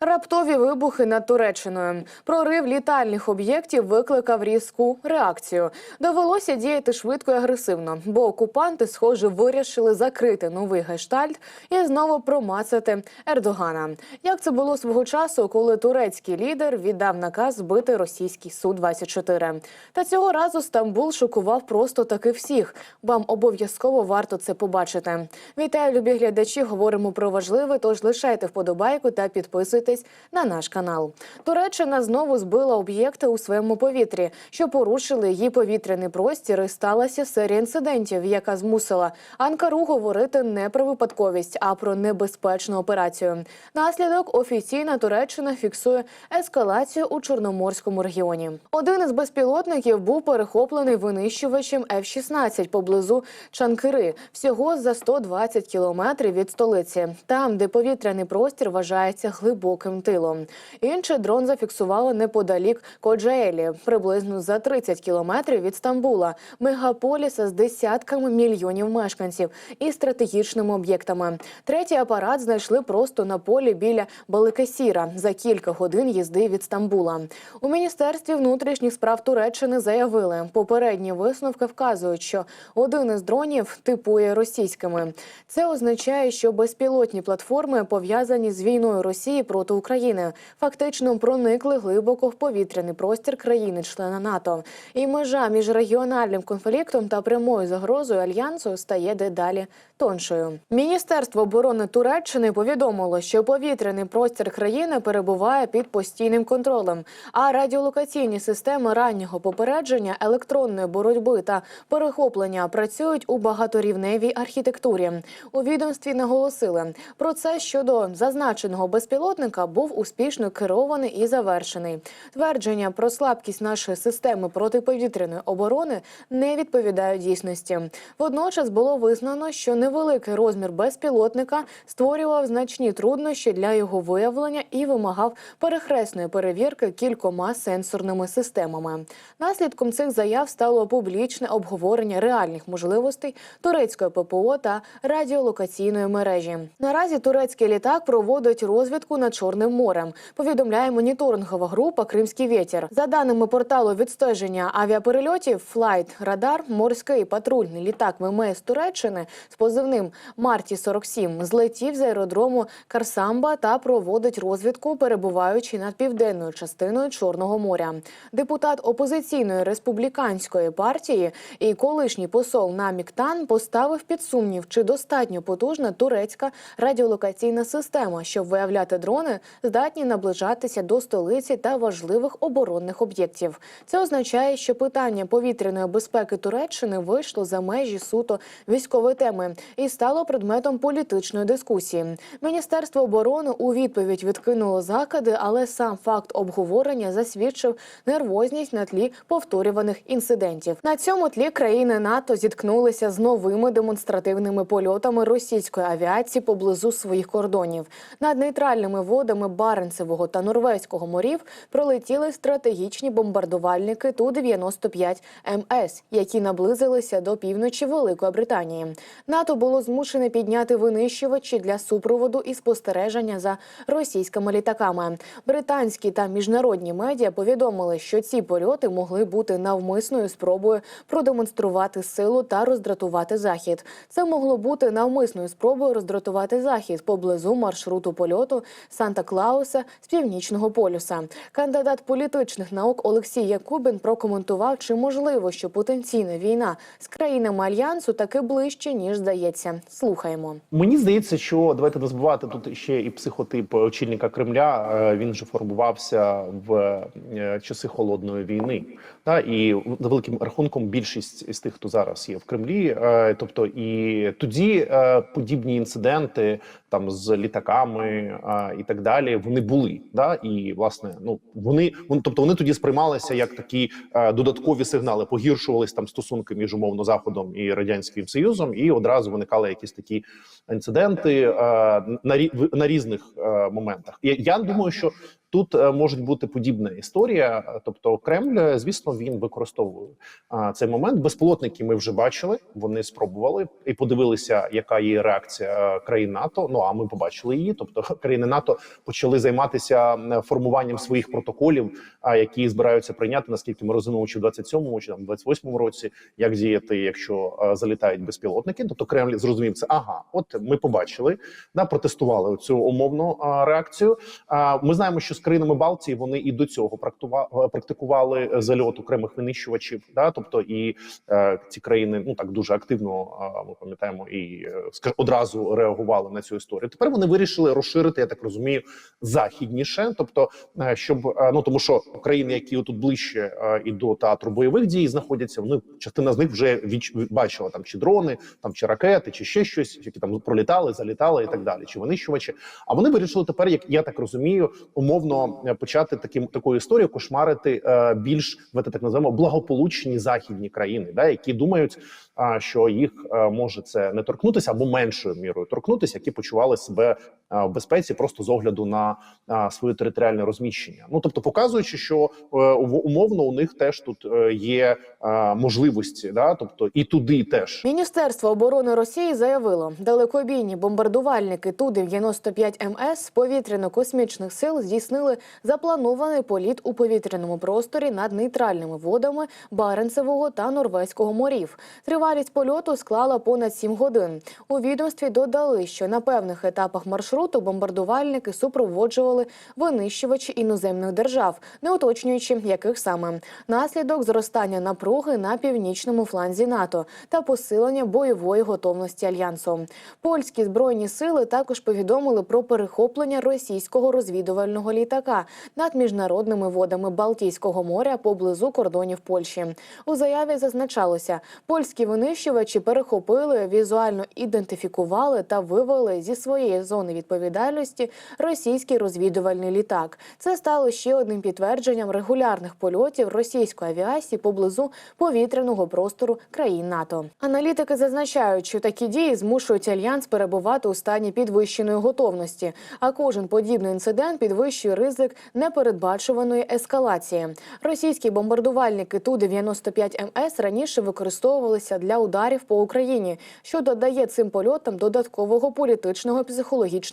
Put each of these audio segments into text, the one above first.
Раптові вибухи над Туреччиною. Прорив літальних об'єктів викликав різку реакцію. Довелося діяти швидко і агресивно, бо окупанти, схоже, вирішили закрити новий гештальт і знову промацати Ердогана. Як це було свого часу, коли турецький лідер віддав наказ збити російський су 24 Та цього разу Стамбул шокував просто таки всіх. Вам обов'язково варто це побачити. Вітаю, любі глядачі. Говоримо про важливе. Тож лишайте вподобайку та підписуйтесь на наш канал. Туреччина знову збила об'єкти у своєму повітрі, що порушили її повітряний простір. І сталася серія інцидентів, яка змусила Анкару говорити не про випадковість, а про небезпечну операцію. Наслідок офіційна Туреччина фіксує ескалацію у Чорноморському регіоні. Один із безпілотників був перехоплений винищувачем F-16 поблизу Чанкири, всього за 120 кілометрів від столиці, там, де повітряний простір вважається глибоким тилом. Інший дрон зафіксували неподалік Коджаелі, приблизно за 30 кілометрів від Стамбула, мегаполіса з десятками мільйонів мешканців і стратегічними об'єктами. Третій апарат знайшли просто на полі біля Баликасіра за кілька годин їзди від Стамбула. У міністерстві внутрішніх справ Туреччини заявили, попередні висновки вказують, що один із дронів типує російськими. Це означає, що безпілотні платформи пов'язані з війною Росії проти України, фактично проникли глибоко в повітряний простір країни-члена НАТО. І межа між регіональним конфліктом та прямою загрозою альянсу стає дедалі тоншою. Міністерство оборони Туреччини повідомило, що повітряний простір країни перебуває під постійним контролем, а радіолокаційні системи раннього попередження, електронної боротьби та перехоплення працюють у багаторівневій архітектурі. У відомстві наголосили процес щодо зазначеного безпілотника був успішно керований і завершений. Твердження про слабкість нашої системи протиповітряної оборони не відповідають дійсності. Водночас було визнано, що невеликий розмір безпілотника створював значні труднощі для його виявлення і вимагав перехресної перевірки кількома сенсорними системами. Наслідком цих заяв стало публічне обговорення реальних можливостей турецької ППО та радіолокаційної мережі. Наразі турецький літак проводить розвідку на над Чорним морем. Повідомляє моніторингова група Кримський вітер. За даними порталу відстеження авіаперельотів, Flight Radar, морський патрульний літак ВМС Туреччини з позивним Марті 47 злетів з аеродрому Карсамба та проводить розвідку, перебуваючи над південною частиною Чорного моря. Депутат опозиційної республіканської партії і колишній посол Наміктан поставив під сумнів, чи достатньо потужна турецька радіолокаційна система, щоб виявляти дрони, здатні наближатися до столиці та важливих оборонних об'єктів. Це означає, що питання повітряної безпеки Туреччини вийшло за межі суто військової теми і стало предметом політичної дискусії. Міністерство оборони у відповідь відкинуло закиди, але сам факт обговорення засвідчив нервозність на тлі повторюваних інцидентів. На цьому тлі країни НАТО зіткнулися з новими демонстративними польотами російської авіації поблизу своїх кордонів. Над нейтральними водами Баренцевого та Норвезького морів пролетіли стратегічні бомбардувальники Ту-95 МС, які наблизилися до півночі Великої Британії. НАТО було змушене підняти винищувачі для супроводу і спостереження за російськими літаками. Британські та міжнародні медіа повідомили, що ці польоти могли бути навмисною спробою продемонструвати силу та роздратувати захід. Це могло бути навмисною спробою роздратувати захід поблизу маршруту польоту Санта-Клауса з північного полюса. Кандидат політичних наук Олексій Якубін прокоментував, чи можливо, що потенційна війна з країнами альянсу таки ближче ніж здається. Слухаємо. Мені здається, що давайте не забувати тут ще і психотип очільника Кремля. Е, Він же формувався в е, часи холодної війни. Та і за великим рахунком більшість з тих, хто зараз є в Кремлі. е, Тобто, і тоді подібні інциденти там з літаками а, і так далі вони були. Да? І власне, ну вони вони, тобто вони тоді сприймалися як такі а, додаткові сигнали, погіршувались там стосунки між умовно заходом і радянським союзом, і одразу виникали якісь такі інциденти а, на рі- на різних а, моментах. Я, я думаю, що Тут е, може бути подібна історія. Тобто, Кремль, е, звісно, він використовує цей момент. Безпілотники ми вже бачили. Вони спробували і подивилися, яка є реакція е, країн НАТО. Ну а ми побачили її. Тобто, країни НАТО почали займатися формуванням своїх протоколів, які збираються прийняти, наскільки ми розуміємо, чи в 27-му, чи там 28-му році, як діяти, якщо залітають безпілотники. Тобто Кремль зрозумів це. Ага, от ми побачили, да, протестували цю умовну реакцію. Ми знаємо, що з країнами Балтії вони і до цього практува- практикували е, зальот окремих винищувачів. Да, тобто і е, ці країни ну так дуже активно а, ми пам'ятаємо і е, одразу реагували на цю історію. Тепер вони вирішили розширити, я так розумію, західніше, тобто е, щоб е, ну тому, що країни, які тут ближче е, і до театру бойових дій знаходяться, вони частина з них вже відч... бачила там чи дрони, там чи ракети, чи ще щось, які там пролітали, залітали і так далі, чи винищувачі. А вони вирішили тепер, як я так розумію, умовно е, почати таким такою історією кошмарити е, більш давайте так називаємо благополучні західні країни, да, які думають, а, що їх е, може це не торкнутися або меншою мірою торкнутися, які почували себе е, в безпеці просто з огляду на а, своє територіальне розміщення. Ну тобто, показуючи, що е, умовно у них теж тут е, є е, можливості, да, тобто і туди теж. Міністерство оборони Росії заявило, далекобійні бомбардувальники Ту-95 МС повітряно-космічних сил здійснили запланований політ у повітряному просторі над нейтральними водами Баренцевого та Норвезького морів. Тривалість польоту склала понад 7 годин. У відомстві додали, що на певних етапах маршруту бомбардувальники супроводжували винищувачі іноземних держав, не уточнюючи, яких саме наслідок зростання напруги на північному фланзі НАТО та посилення бойової готовності альянсу. Польські збройні сили також повідомили про перехоплення російського розвідувального літака над міжнародними водами Балтійського моря поблизу кордонів Польщі. У заяві зазначалося, польські винищувачі перехопили, візуально ідентифікували та вивели зі своєї зони відповідальності російський розвідувальний літак. Це стало ще одним підтвердженням регулярних польотів російської авіації поблизу повітряного простору країн НАТО. Аналітики зазначають, що такі дії змушують альянс перебувати у стані підвищеної готовності. А кожен подібний інцидент підвищує ризик непередбачуваної ескалації. Російські бомбардувальники Ту-95 МС раніше використовувалися для ударів по Україні, що додає цим польотам додаткового політичного і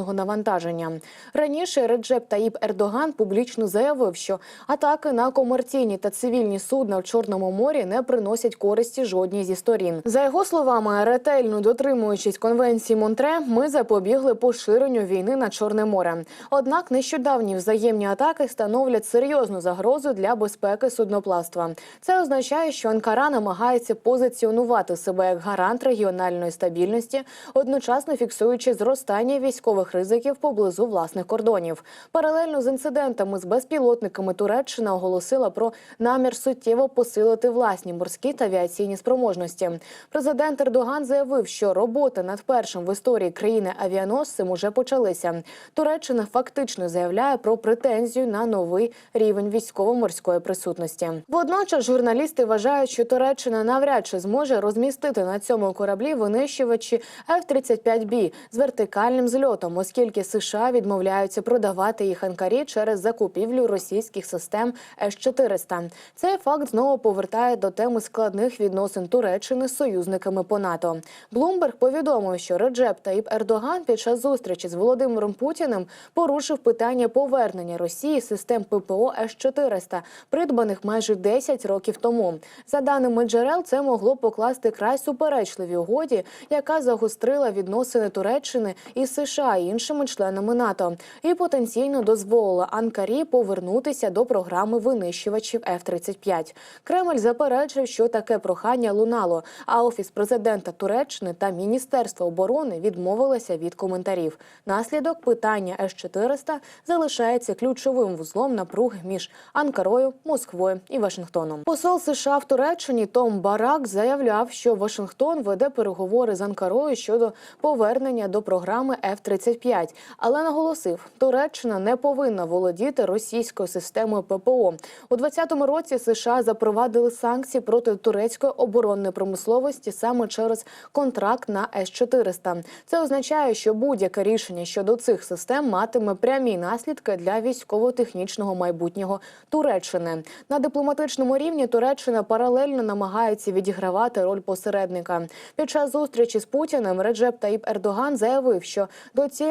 психологічного навантаження. Раніше Реджеп Таїп Ердоган публічно заявив, що атаки на комерційні та цивільні судна в Чорному морі не приносять користі жодній зі сторін. За його словами, ретельно дотримуючись конвенції Монтре, ми запобігли поширенню війни на Чорне море. Однак нещодавні взаємні атаки становлять серйозну загрозу для безпеки судноплавства. Це означає, що Анкара намагається позиціонувати себе як гарант регіональної стабільності, одночасно фіксуючи зростання військових ризиків поблизу власних кордонів. Паралельно з інцидентами з безпілотниками Туреччина оголосила про намір суттєво посилити власні морські та авіаційні спроможності. Президент Ердоган заявив, що роботи над першим в історії країни авіаносцем уже почалися. Туреччина фактично заявляє про претензію на новий рівень військово-морської присутності. Водночас журналісти вважають, що Туреччина навряд чи зможе розмістити на цьому кораблі винищувачі F-35B з вертикальним зльотом, оскільки США відмовляються продавати їх Анкарі через закупівлю російських систем С-400. Цей факт знову повертає до теми складних відносин Туреччини з союзниками по НАТО. Блумберг повідомив, що Реджеп Таїп Ердоган під час зустрічі з Володимиром Путіним порушив питання повернення Росії систем ППО С-400, придбаних майже 10 років тому. За даними джерел, це могло покласти край суперечливій угоді, яка загострила відносини Туреччини із США і іншими членами НАТО, і потенційно дозволила Анкарі повернутися до програми винищувачів F-35. Кремль заперечив, що таке прохання лунало. А офіс президента Туреччини та Міністерство оборони відмовилися від коментарів. Наслідок питання С-400 залишається ключовим вузлом напруги між Анкарою, Москвою і Вашингтоном. Посол США в Туреччині Том Барак заявляв, що Вашингтон веде переговори з Анкарою щодо повернення до програми F-35. F-35, але наголосив, Туреччина не повинна володіти російською системою ППО. У 2020 році США запровадили санкції проти турецької оборонної промисловості саме через контракт на С-400. Це означає, що будь-яке рішення щодо цих систем матиме прямі наслідки для військово-технічного майбутнього Туреччини. На дипломатичному рівні Туреччина паралельно намагається відігравати роль посередника. Під час зустрічі з Путіним Реджеп Таїп Ердоган заявив, що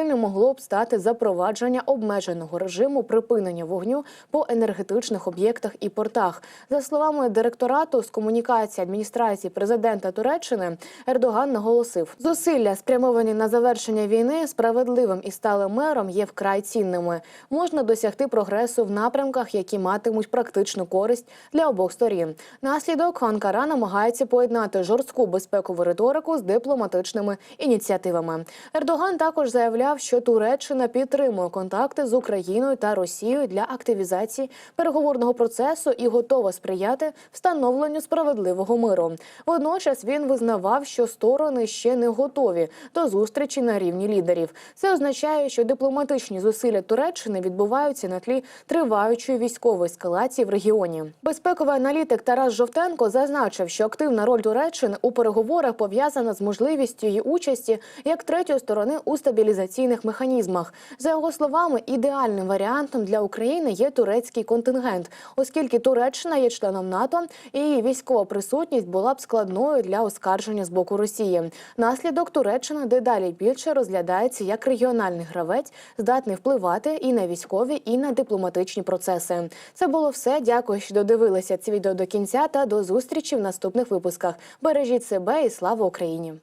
доцільним могло б стати запровадження обмеженого режиму припинення вогню по енергетичних об'єктах і портах. За словами директорату з комунікації адміністрації президента Туреччини, Ердоган наголосив, зусилля спрямовані на завершення війни справедливим і сталим миром є вкрай цінними. Можна досягти прогресу в напрямках, які матимуть практичну користь для обох сторін. Наслідок Анкара намагається поєднати жорстку безпекову риторику з дипломатичними ініціативами. Ердоган також заявляв, що Туреччина підтримує контакти з Україною та Росією для активізації переговорного процесу і готова сприяти встановленню справедливого миру. Водночас він визнавав, що сторони ще не готові до зустрічі на рівні лідерів. Це означає, що дипломатичні зусилля Туреччини відбуваються на тлі триваючої військової ескалації в регіоні. Безпековий аналітик Тарас Жовтенко зазначив, що активна роль Туреччини у переговорах пов'язана з можливістю її участі як третьої сторони у стабілізаційних механізмах. За його словами, ідеальним варіантом для України є турецький контингент, оскільки Туреччина є членом НАТО, і її військова присутність була б складною для оскарження з боку Росії. Наслідок Туреччина дедалі більше розглядається як регіональний гравець, здатний впливати і на військові, і на дипломатичні процеси. Це було все. Дякую, що додивилися це відео до кінця та до зустрічі в наступних випусках. Бережіть себе і слава Україні!